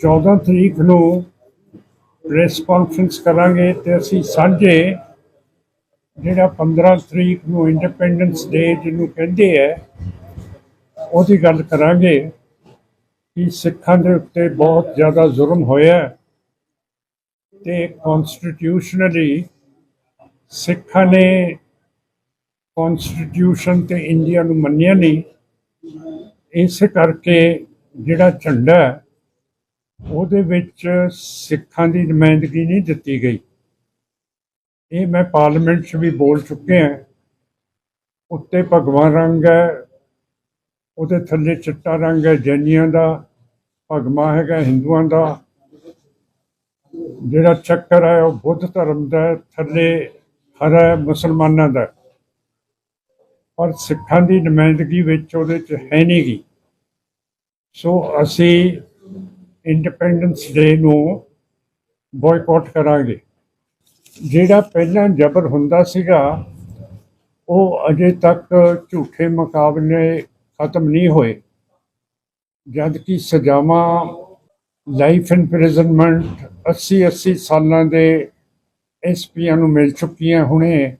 14 ਤਰੀਕ ਨੂੰ press conference ਕਰਾਂਗੇ ਤੇ ਅਸੀਂ ਸਾਂਝੇ ਜਿਹੜਾ 15 ਤਰੀਕ ਨੂੰ ਇੰਡੀਪੈਂਡੈਂਸ ਡੇ ਜਿਹਨੂੰ ਕਹਿੰਦੇ ਆ, ਉਹਦੀ ਗੱਲ ਕਰਾਂਗੇ ਕਿ ਸਿੱਖਾਂ ਦੇ ਉੱਤੇ ਬਹੁਤ ਜ਼ਿਆਦਾ ਜ਼ੁਲਮ ਹੋਇਆ ਹੈ ਤੇ ਕਨਸਟੀਟਿਊਸ਼ਨਲੀ ਸਿੱਖਾਂ ਨੇ ਕਨਸਟੀਟਿਊਸ਼ਨ ਤੇ ਇੰਡੀਆ ਨੂੰ ਮੰਨਿਆ ਨਹੀਂ, ਇਸ ਕਰਕੇ ਜਿਹੜਾ ਝੰਡਾ ਉਹਦੇ ਵਿੱਚ ਸਿੱਖਾਂ ਦੀ ਨੁਮਾਇੰਦਗੀ ਨਹੀਂ ਦਿੱਤੀ ਗਈ। ਇਹ ਮੈਂ ਪਾਰਲੀਮੈਂਟ 'ਚ ਵੀ ਬੋਲ ਚੁੱਕਿਆ ਉੱਤੇ ਭਗਵਾ ਰੰਗ ਹੈ, ਉਹਦੇ ਥੱਲੇ ਚਿੱਟਾ ਰੰਗ ਹੈ, ਜੈਨੀਆਂ ਦਾ ਭਗਵਾ ਹੈਗਾ, ਹਿੰਦੂਆਂ ਦਾ। ਜਿਹੜਾ ਚੱਕਰ ਹੈ, ਉਹ ਬੁੱਧ ਧਰਮ ਦਾ ਥੱਲੇ ਹਰਾ ਮੁਸਲਮਾਨਾਂ ਦਾ ਹੈ। ਪਰ ਸਿੱਖਾਂ ਦੀ ਨੁਮਾਇੰਦਗੀ ਵਿੱਚ ਉਹਦੇ ਚ ਹੈ ਨਹੀਂ ਗੀ। ਸੋ ਅਸੀਂ ਇੰਡੀਪੈਂਡੈਂਸ ਡੇ ਨੂੰ ਬਾਇਕਾਟ ਕਰਾਂਗੇ। ਜਿਹੜਾ ਪਹਿਲਾਂ ਜ਼ਬਰ ਹੁੰਦਾ ਸੀਗਾ, ਉਹ ਅਜੇ ਤੱਕ ਝੂਠੇ ਮੁਕਾਬਲੇ ਖਤਮ ਨਹੀਂ ਹੋਏ। ਜਦ ਕਿ ਸਜ਼ਾਵਾਂ ਲਾਈਫ ਇੰਪ੍ਰਿਜ਼ਨਮੈਂਟ 80 80 ਸਾਲਾਂ ਦੇ ਐਸਪੀਆਂ ਨੂੰ ਮਿਲ ਚੁੱਕੀਆਂ ਹੁਣੇ।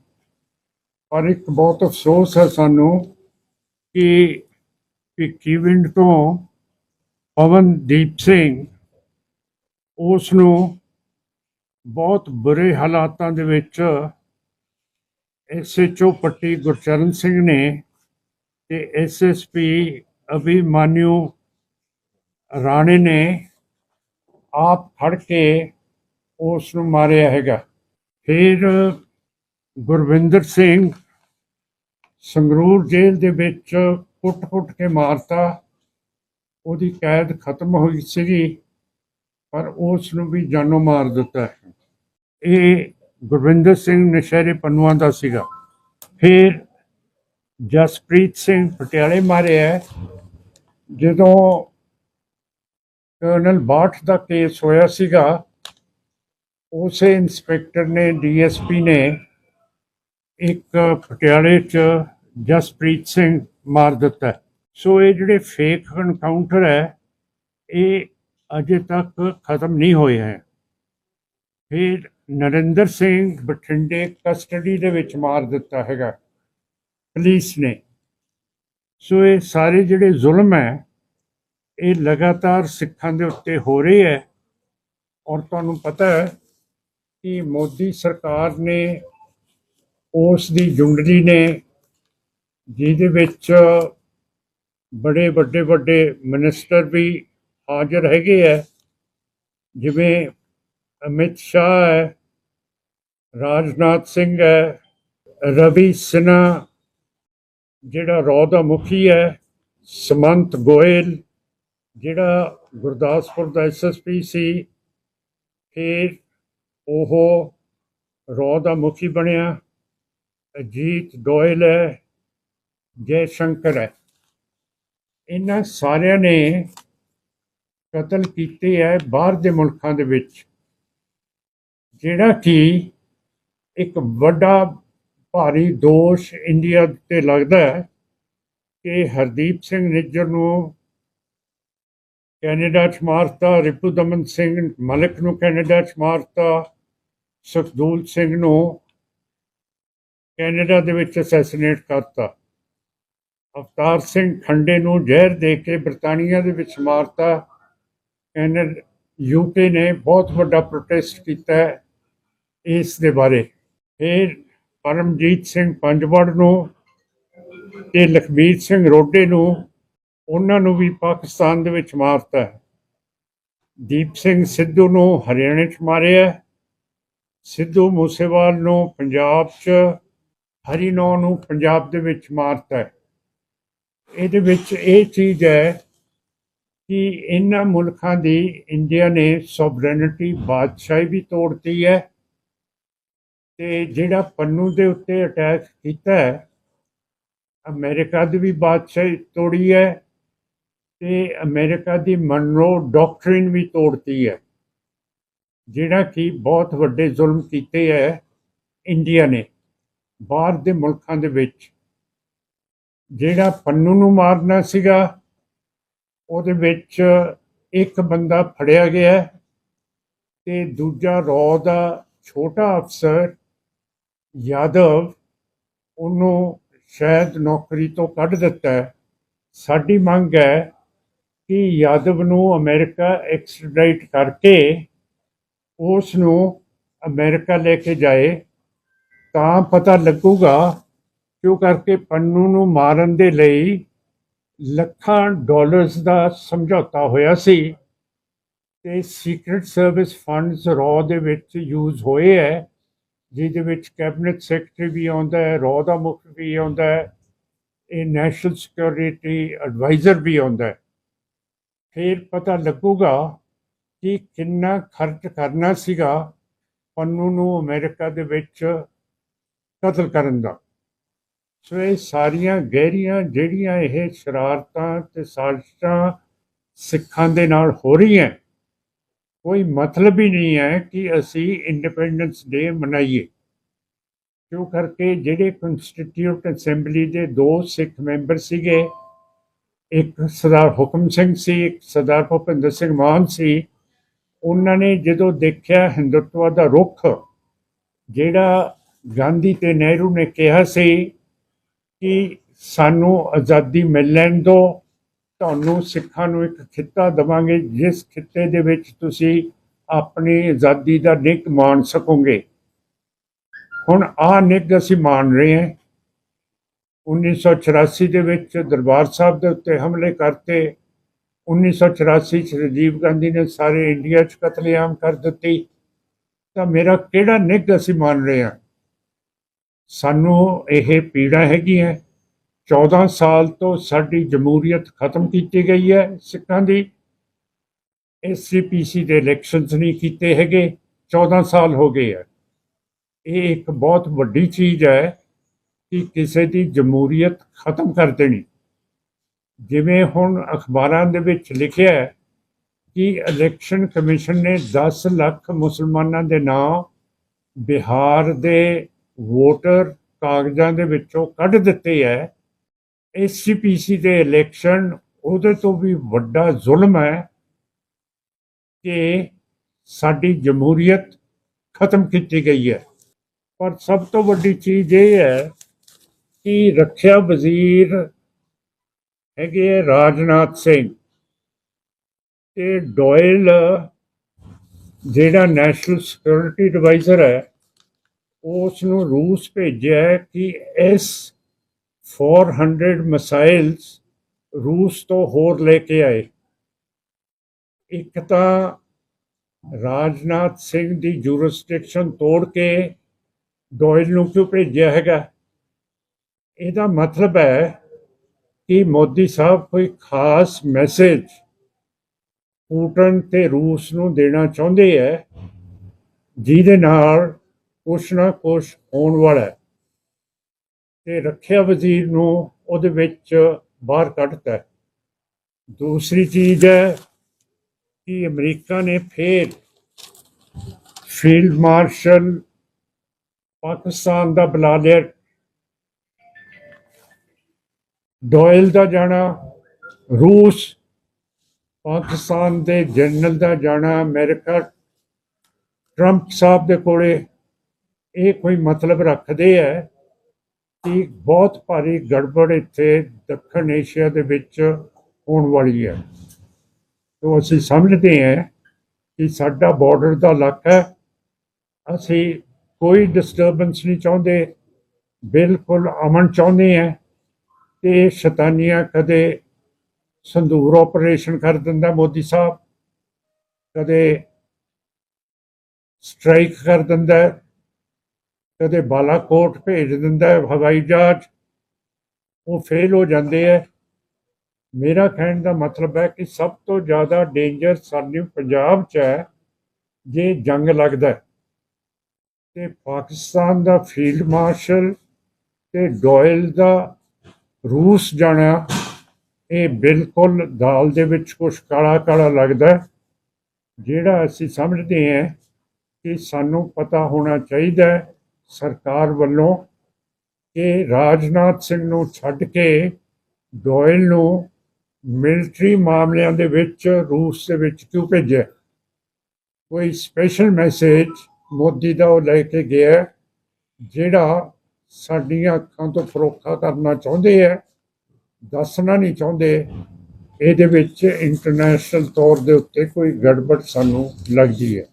ਪਰ ਇੱਕ ਬਹੁਤ ਅਫਸੋਸ ਹੈ ਸਾਨੂੰ ਕਿ ਭਿੱਖੀਵਿੰਡ ਤੋਂ ਪਵਨਦੀਪ ਸਿੰਘ ਉਸ ਨੂੰ ਬਹੁਤ ਬੁਰੇ ਹਾਲਾਤਾਂ ਦੇ ਵਿੱਚ ਐਸਐਚਓ ਪੱਟੀ ਗੁਰਚਰਨ ਸਿੰਘ ਨੇ ਤੇ ਐਸਐਸਪੀ ਅਭਿਮਾਨਿਊ ਰਾਣੇ ਨੇ ਆਪ ਫੜ ਕੇ ਉਸ ਨੂੰ ਮਾਰਿਆ ਹੈਗਾ। ਫਿਰ ਗੁਰਵਿੰਦਰ ਸਿੰਘ ਸੰਗਰੂਰ ਜੇਲ੍ਹ ਦੇ ਵਿੱਚ ਕੁੱਟ-ਕੁੱਟ ਕੇ ਮਾਰਤਾ। ਉਹਦੀ ਕੈਦ ਖਤਮ ਹੋਈ ਸੀਗੀ, ਪਰ ਉਸ ਨੂੰ ਵੀ ਜਾਨੋਂ ਮਾਰ ਦਿੱਤਾ ਇਹ ਗੁਰਵਿੰਦਰ ਸਿੰਘ ਨਸ਼ਹਿਰੇ ਪੰਨੂਆਂ ਦਾ ਸੀਗਾ। ਫਿਰ ਜਸਪ੍ਰੀਤ ਸਿੰਘ ਪਟਿਆਲੇ ਮਾਰਿਆ ਜਦੋਂ ਕਰਨਲ ਬਾਠ ਦਾ ਕੇਸ ਹੋਇਆ ਸੀਗਾ, ਉਸੇ ਇਨਸਪੈਕਟਰ ਨੇ, ਡੀਐਸਪੀ ਨੇ ਇੱਕ ਪਟਿਆਲੇ ਚ ਜਸਪ੍ਰੀਤ ਸਿੰਘ ਮਾਰ ਦਿੱਤਾ ਸੋ ਇਹ ਜਿਹੜੇ ਫੇਕ ਐਨਕਾਊਂਟਰ ਹੈ, ਇਹ ਅਜੇ ਤੱਕ ਖਤਮ ਨਹੀਂ ਹੋਏ ਹੈ। ਫਿਰ ਨਰਿੰਦਰ ਸਿੰਘ ਬਠਿੰਡੇ ਕਸਟਡੀ ਦੇ ਵਿੱਚ ਮਾਰ ਦਿੱਤਾ ਹੈਗਾ, ਪੁਲਿਸ ਨੇ। ਸੋ ਇਹ ਸਾਰੇ ਜਿਹੜੇ ਜ਼ੁਲਮ ਹੈ, ਇਹ ਲਗਾਤਾਰ ਸਿੱਖਾਂ ਦੇ ਉੱਤੇ ਹੋ ਰਹੇ ਹੈ। ਔਰ ਤੁਹਾਨੂੰ ਪਤਾ ਹੈ ਕਿ ਮੋਦੀ ਸਰਕਾਰ ਨੇ ਉਸ ਦੀ ਜੁੰਡਲੀ ਨੇ, ਜਿਹਦੇ ਵਿੱਚ ਬੜੇ ਵੱਡੇ ਵੱਡੇ ਮਿਨਿਸਟਰ ਵੀ ਹਾਜ਼ਰ ਹੈਗੇ ਹੈ ਜਿਵੇਂ ਅਮਿਤ ਸ਼ਾਹ ਹੈ ਰਾਜਨਾਥ ਸਿੰਘ ਹੈ ਰਵੀ ਸਿਨਹਾ ਜਿਹੜਾ ਰੌ ਦਾ ਮੁਖੀ ਹੈ ਸਮੰਤ ਗੋਇਲ, ਜਿਹੜਾ ਗੁਰਦਾਸਪੁਰ ਦਾ ਐਸਐਸਪੀ ਸੀ, ਫਿਰ ਉਹ ਰੌ ਦਾ ਮੁਖੀ ਬਣਿਆ, ਅਜੀਤ ਡੋਇਲ ਹੈ ਜੈ ਸ਼ੰਕਰ ਹੈ ਇਹਨਾਂ ਸਾਰਿਆਂ ਨੇ ਕਤਲ ਕੀਤੇ ਹੈ ਬਾਹਰ ਦੇ ਮੁਲਕਾਂ ਦੇ ਵਿੱਚ, ਜਿਹੜਾ ਕਿ ਇੱਕ ਵੱਡਾ ਭਾਰੀ ਦੋਸ਼ ਇੰਡੀਆ ਤੇ ਲੱਗਦਾ ਹੈ ਕਿ ਹਰਦੀਪ ਸਿੰਘ ਨਿੱਜਰ ਨੂੰ ਕੈਨੇਡਾ ਚ ਮਾਰਤਾ ਰਿਪੂ ਦਮਨ ਸਿੰਘ ਮਲਿਕ ਨੂੰ ਕੈਨੇਡਾ ਚ ਮਾਰਤਾ, ਸੁਖਦੂਲ ਸਿੰਘ ਨੂੰ ਕੈਨੇਡਾ ਦੇ ਵਿੱਚ ਅਸੈਸੀਨੇਟ ਕਰਤਾ। ਅਵਤਾਰ ਸਿੰਘ ਖੰਡੇ ਨੂੰ ਜ਼ਹਿਰ ਦੇ ਕੇ ਬਰਤਾਨੀਆ ਦੇ ਵਿੱਚ ਮਾਰਤਾ। ਕੈਨੇਡਾ ਯੂਕੇ ਨੇ ਬਹੁਤ ਵੱਡਾ ਪ੍ਰੋਟੈਸਟ ਕੀਤਾ ਇਸ ਦੇ ਬਾਰੇ। ਫਿਰ ਪਰਮਜੀਤ ਸਿੰਘ ਪੰਜਵੜ ਨੂੰ ਤੇ ਲਖਬੀਰ ਸਿੰਘ ਰੋਡੇ ਨੂੰ ਉਹਨਾਂ ਨੂੰ ਵੀ ਪਾਕਿਸਤਾਨ ਦੇ ਵਿੱਚ ਮਾਰਤਾ ਦੀਪ ਸਿੰਘ ਸਿੱਧੂ ਨੂੰ ਹਰਿਆਣੇ 'ਚ ਮਾਰਿਆ ਸਿੱਧੂ ਮੂਸੇਵਾਲ ਨੂੰ ਪੰਜਾਬ 'ਚ ਹਰੀਨੌ ਨੂੰ ਪੰਜਾਬ ਦੇ ਵਿੱਚ ਮਾਰਤਾ ਇਹਦੇ ਵਿੱਚ ਇਹ ਚੀਜ਼ ਹੈ ਕਿ ਇਹਨਾਂ ਮੁਲਕਾਂ ਦੀ ਇੰਡੀਆ ਨੇ ਸੋਵਰੇਨਿਟੀ ਬਾਦਸ਼ਾਹੀ ਵੀ ਤੋੜਤੀ ਹੈ ਤੇ ਜਿਹੜਾ ਪੰਨੂ ਦੇ ਉੱਤੇ ਅਟੈਕ ਕੀਤਾ ਹੈ, ਅਮਰੀਕਾ ਦੀ ਵੀ ਬਾਦਸ਼ਾਹੀ ਤੋੜੀ ਹੈ ਤੇ ਅਮਰੀਕਾ ਦੀ ਮਨਰੋ ਡਾਕਟ੍ਰਿਨ ਵੀ ਤੋੜਤੀ ਹੈ, ਜਿਹੜਾ ਕਿ ਬਹੁਤ ਵੱਡੇ ਜ਼ੁਲਮ ਕੀਤੇ ਹੈ ਇੰਡੀਆ ਨੇ, ਬਾਹਰ ਦੇ ਮੁਲਕਾਂ ਦੇ ਵਿੱਚ। ਜਿਹੜਾ ਪੰਨੂ ਨੂੰ ਮਾਰਨਾ ਸੀਗਾ, ਉਹਦੇ ਵਿੱਚ ਇੱਕ ਬੰਦਾ ਫੜਿਆ ਗਿਆ ਹੈ ਤੇ ਦੂਜਾ ਰੌ ਦਾ ਛੋਟਾ ਅਫਸਰ ਯਾਦਵ ਉਹਨੂੰ ਸ਼ਾਇਦ ਨੌਕਰੀ ਤੋਂ ਕੱਢ ਦਿੱਤਾ ਸਾਡੀ ਮੰਗ ਹੈ ਕਿ ਯਾਦਵ ਨੂੰ ਅਮਰੀਕਾ ਐਕਸਟ੍ਰੈਡਿਟ ਕਰਕੇ ਉਸ ਨੂੰ ਅਮਰੀਕਾ ਲੈ ਕੇ ਜਾਏ। ਤਾਂ ਪਤਾ ਲੱਗੂਗਾ ਕਿਉਂ ਕਰਕੇ ਪੰਨੂ ਨੂੰ ਮਾਰਨ ਦੇ ਲਈ ਲੱਖਾਂ ਡਾਲਰਸ ਦਾ ਸਮਝੌਤਾ ਹੋਇਆ ਸੀ ਤੇ ਸੀਕ੍ਰੀਟ ਸਰਵਿਸ ਫੰਡਸ ਰॉ ਦੇ ਵਿੱਚ ਯੂਜ਼ ਹੋਏ ਹੈ, ਜਿਹਦੇ ਵਿੱਚ ਕੈਬਨਿਟ ਸੈਕਟਰੀ ਵੀ ਆਉਂਦਾ ਹੈ ਰॉ ਦਾ ਮੁਖ ਵੀ ਆਉਂਦਾ ਹੈ, ਇਹ ਨੈਸ਼ਨਲ ਸਿਕਿਉਰਿਟੀ ਐਡਵਾਈਜ਼ਰ ਵੀ ਆਉਂਦਾ ਹੈ। ਫਿਰ ਪਤਾ ਲੱਗੂਗਾ ਕਿ ਕਿੰਨਾ ਖਰਚ ਕਰਨਾ ਸੀਗਾ ਪੰਨੂ ਨੂੰ ਅਮਰੀਕਾ ਦੇ ਵਿੱਚ ਕਤਲ ਕਰਨ ਦਾ। ਸੋ ਇਹ ਸਾਰੀਆਂ ਗਹਿਰੀਆਂ ਜਿਹੜੀਆਂ ਇਹ ਸ਼ਰਾਰਤਾਂ ਤੇ ਸਾਜ਼ਿਸ਼ਾਂ ਸਿੱਖਾਂ ਦੇ ਨਾਲ ਹੋ ਰਹੀਆਂ ਕੋਈ ਮਤਲਬ ਹੀ ਨਹੀਂ ਹੈ ਕਿ ਅਸੀਂ ਇੰਡੀਪੈਂਡੈਂਸ ਡੇ ਮਨਾਈਏ। ਕਿਉਂ ਕਰਕੇ ਜਿਹੜੇ ਕਨਸਟੀਟਿਊਟ ਅਸੈਂਬਲੀ ਦੇ ਦੋ ਸਿੱਖ ਮੈਂਬਰ ਸੀਗੇ, ਇੱਕ ਸਰਦਾਰ ਹੁਕਮ ਸਿੰਘ ਸੀ, ਇੱਕ ਸਰਦਾਰ ਭੁਪਿੰਦਰ ਸਿੰਘ ਮਾਨ ਸੀ, ਉਹਨਾਂ ਨੇ ਜਦੋਂ ਦੇਖਿਆ ਹਿੰਦੁੱਤਵਾ ਦਾ ਰੁੱਖ, ਜਿਹੜਾ ਗਾਂਧੀ ਤੇ ਨਹਿਰੂ ਨੇ ਕਿਹਾ ਸੀ ਕਿ ਸਾਨੂੰ ਆਜ਼ਾਦੀ ਮਿਲ ਲੈਣ ਦਿਓ। ਤੁਹਾਨੂੰ ਸਿੱਖਾਂ ਨੂੰ ਇੱਕ ਖਿੱਤਾ ਦਵਾਂਗੇ, ਜਿਸ ਖਿੱਤੇ ਦੇ ਵਿੱਚ ਤੁਸੀਂ ਆਪਣੀ ਆਜ਼ਾਦੀ ਦਾ ਨਿੱਘ ਮਾਣ ਸਕੋਗੇ। ਹੁਣ ਆਹ ਨਿੱਘ ਅਸੀਂ ਮਾਣ ਰਹੇ ਹਾਂ। 1984 ਦੇ ਵਿੱਚ ਦਰਬਾਰ ਸਾਹਿਬ ਦੇ ਉੱਤੇ ਹਮਲੇ ਕਰਤੇ। 1984 ਚ ਰਾਜੀਵ ਗਾਂਧੀ ਨੇ ਸਾਰੇ ਇੰਡੀਆ 'ਚ ਕਤਲੇਆਮ ਕਰ ਦਿੱਤੀ। ਤਾਂ ਮੇਰਾ ਕਿਹੜਾ ਨਿੱਘ ਅਸੀਂ ਮੰਨ ਰਹੇ ਹਾਂ? ਸਾਨੂੰ ਇਹ ਪੀੜਾ ਹੈਗੀ ਹੈ। 14 ਸਾਲ ਤੋਂ ਸਾਡੀ ਜਮਹੂਰੀਅਤ ਖਤਮ ਕੀਤੀ ਗਈ ਹੈ ਸਿੱਖਾਂ ਦੀ। ਐਸਸੀਪੀਸੀ ਦੇ ਇਲੈਕਸ਼ਨਸ ਨਹੀਂ ਕੀਤੇ ਹੈਗੇ 14 ਸਾਲ ਹੋ ਗਏ ਹੈ। ਇਹ ਇੱਕ ਬਹੁਤ ਵੱਡੀ ਚੀਜ਼ ਹੈ ਕਿ ਕਿਸੇ ਦੀ ਜਮਹੂਰੀਅਤ ਖਤਮ ਕਰ ਦੇਣੀ। ਜਿਵੇਂ ਹੁਣ ਅਖਬਾਰਾਂ ਦੇ ਵਿੱਚ ਲਿਖਿਆ ਹੈ ਕਿ ਇਲੈਕਸ਼ਨ ਕਮਿਸ਼ਨ ਨੇ 10 ਲੱਖ ਮੁਸਲਮਾਨਾਂ ਦੇ ਨਾਂ ਬਿਹਾਰ ਦੇ ਵੋਟਰ ਕਾਗਜ਼ਾਂ ਦੇ ਵਿੱਚੋਂ ਕੱਢ ਦਿੱਤੇ ਹੈ ਐਸਸੀਪੀਸੀ ਦੇ ਇਲੈਕਸ਼ਨ ਉਹਦੇ ਤੋਂ ਵੀ ਵੱਡਾ ਜ਼ੁਲਮ ਹੈ ਕਿ ਸਾਡੀ ਜਮਹੂਰੀਅਤ ਖਤਮ ਕੀਤੀ ਗਈ ਹੈ ਪਰ ਸਭ ਤੋਂ ਵੱਡੀ ਚੀਜ਼ ਇਹ ਹੈ ਕਿ ਰੱਖਿਆ ਵਜ਼ੀਰ ਹੈਗੇ ਹੈ ਰਾਜਨਾਥ ਸਿੰਘ ਤੇ ਡੋਇਲ, ਜਿਹੜਾ ਨੈਸ਼ਨਲ ਸਿਕਿਉਰਿਟੀ ਐਡਵਾਈਜ਼ਰ ਹੈ ਉਸ ਨੂੰ ਰੂਸ ਭੇਜਿਆ ਕਿ ਇਸ 400 ਮਿਸਾਈਲਸ ਰੂਸ ਤੋਂ ਹੋਰ ਲੈ ਕੇ ਆਏ। ਇੱਕ ਤਾਂ ਰਾਜਨਾਥ ਸਿੰਘ ਦੀ ਜੂਰਿਸਡਿਕਸ਼ਨ ਤੋੜ ਕੇ ਡੋਇਲ ਨੂੰ ਕਿਉਂ ਭੇਜਿਆ ਹੈਗਾ? ਇਹਦਾ ਮਤਲਬ ਹੈ ਕਿ ਮੋਦੀ ਸਾਹਿਬ ਕੋਈ ਖਾਸ ਮੈਸੇਜ ਪੂਟਨ ਤੇ ਰੂਸ ਨੂੰ ਦੇਣਾ ਚਾਹੁੰਦੇ ਹੈ, ਜਿਹਦੇ ਨਾਲ ਕੁਛ ਨਾ ਕੁਛ ਹੋਣ ਵਾਲਾ ਹੈ। ਤੇ ਰੱਖਿਆ ਵਜ਼ੀਰ ਨੂੰ ਉਹਦੇ ਵਿੱਚ ਬਾਹਰ ਕੱਢਤਾ ਦੂਸਰੀ ਚੀਜ਼ ਹੈ ਕਿ ਅਮਰੀਕਾ ਨੇ ਫੇਰ ਫੀਲਡ ਮਾਰਸ਼ਲ ਪਾਕਿਸਤਾਨ ਦਾ ਬੁਲਾ ਲਿਆ। ਡੋਇਲ ਦਾ ਜਾਣਾ, ਰੂਸ, ਪਾਕਿਸਤਾਨ ਦੇ ਜਨਰਲ ਦਾ ਜਾਣਾ, ਅਮਰੀਕਾ, ਟਰੰਪ ਸਾਹਿਬ ਦੇ ਕੋਲੇ ਇਹ ਕੋਈ ਮਤਲਬ ਰੱਖਦੇ ਹੈ ਕਿ ਬਹੁਤ ਭਾਰੀ ਗੜਬੜ ਇੱਥੇ ਦੱਖਣ ਏਸ਼ੀਆ ਦੇ ਵਿੱਚ ਹੋਣ ਵਾਲੀ ਹੈ ਤੋਂ ਅਸੀਂ ਸਮਝਦੇ ਹਾਂ ਕਿ ਸਾਡਾ ਬਾਰਡਰ ਦਾ ਇਲਾਕਾ ਹੈ ਅਸੀਂ ਕੋਈ ਡਿਸਟਰਬੈਂਸ ਨਹੀਂ ਚਾਹੁੰਦੇ, ਬਿਲਕੁਲ ਅਮਨ ਚਾਹੁੰਦੇ ਹਾਂ ਤੇ ਸ਼ੈਤਾਨੀਆਂ ਕਦੇ ਸੰਦੂਰ ਆਪਰੇਸ਼ਨ ਕਰ ਦਿੰਦਾ ਮੋਦੀ ਸਾਹਿਬ, ਕਦੇ ਸਟ੍ਰਾਈਕ ਕਰ ਦਿੰਦਾ ਕਦੇ ਬਾਲਾਕੋਟ ਭੇਜ ਦਿੰਦਾ ਹੈ ਹਵਾਈ ਜਹਾਜ਼, ਉਹ ਫੇਲ ਹੋ ਜਾਂਦੇ ਹੈ। ਮੇਰਾ ਕਹਿਣ ਦਾ ਮਤਲਬ ਹੈ ਕਿ ਸਭ ਤੋਂ ਜ਼ਿਆਦਾ ਡੇਂਜਰ ਸਾਨੂੰ ਪੰਜਾਬ 'ਚ ਹੈ, ਜੇ ਜੰਗ ਲੱਗਦਾ ਹੈ। ਤੇ ਪਾਕਿਸਤਾਨ ਦਾ ਫੀਲਡ ਮਾਰਸ਼ਲ ਤੇ ਡੋਇਲ ਦਾ ਰੂਸ ਜਾਣਾ, ਇਹ ਬਿਲਕੁਲ ਦਾਲ ਦੇ ਵਿੱਚ ਕੁਛ ਕਾਲਾ ਕਾਲਾ ਲੱਗਦਾ ਜਿਹੜਾ ਅਸੀਂ ਸਮਝਦੇ ਹਾਂ ਕਿ ਸਾਨੂੰ ਪਤਾ ਹੋਣਾ ਚਾਹੀਦਾ ਹੈ ਸਰਕਾਰ ਵੱਲੋਂ ਕਿ ਰਾਜਨਾਥ ਸਿੰਘ ਨੂੰ ਛੱਡ ਕੇ ਡੋਇਲ ਨੂੰ ਮਿਲਟਰੀ ਮਾਮਲਿਆਂ ਦੇ ਵਿੱਚ, ਰੂਸ ਦੇ ਵਿੱਚ ਕਿਉਂ ਭੇਜਿਆ? ਕੋਈ ਸਪੈਸ਼ਲ ਮੈਸੇਜ ਮੋਦੀ ਦਾ ਉਹ ਲੈ ਕੇ ਗਿਆ ਜਿਹੜਾ ਸਾਡੀਆਂ ਅੱਖਾਂ ਤੋਂ ਫਰੋਖਾ ਕਰਨਾ ਚਾਹੁੰਦੇ ਹੈ। ਦੱਸਣਾ ਨਹੀਂ ਚਾਹੁੰਦੇ, ਇਹਦੇ ਵਿੱਚ ਇੰਟਰਨੈਸ਼ਨਲ ਤੌਰ ਦੇ ਉੱਤੇ ਕੋਈ ਗੜਬੜ ਸਾਨੂੰ ਲੱਗਦੀ ਹੈ।